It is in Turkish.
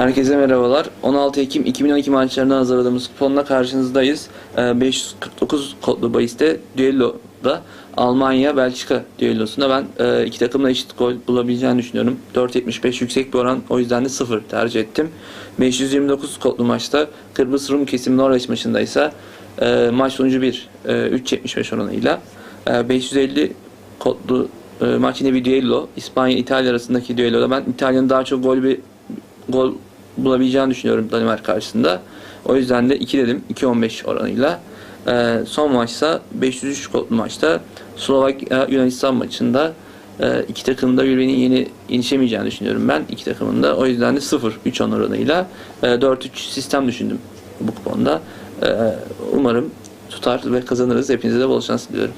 Herkese merhabalar. 16 Ekim 2012 maçlarına hazırladığımız kuponla karşınızdayız. Ee, 549 kodlu bahiste düelloda Almanya Belçika düellosunda ben e, iki takımla eşit gol bulabileceğini düşünüyorum. 4.75 yüksek bir oran o yüzden de 0 tercih ettim. 529 kodlu maçta Kıbrıs Rum kesim Norveç maçında ise maç sonucu 1 e, 3.75 oranıyla e, 550 kodlu e, maç yine bir düello. İspanya İtalya arasındaki düelloda ben İtalya'nın daha çok gol bir gol bulabileceğini düşünüyorum Danimarka karşısında. O yüzden de 2 dedim. 2.15 oranıyla. Ee, son maçsa 503 kodlu maçta Slovakya Yunanistan maçında e, iki takımın da birbirinin yeni inişemeyeceğini düşünüyorum ben. iki takımın da. O yüzden de 0-3 oranıyla e, 4-3 sistem düşündüm bu kuponda. E, umarım tutar ve kazanırız. Hepinize de bol şans diliyorum.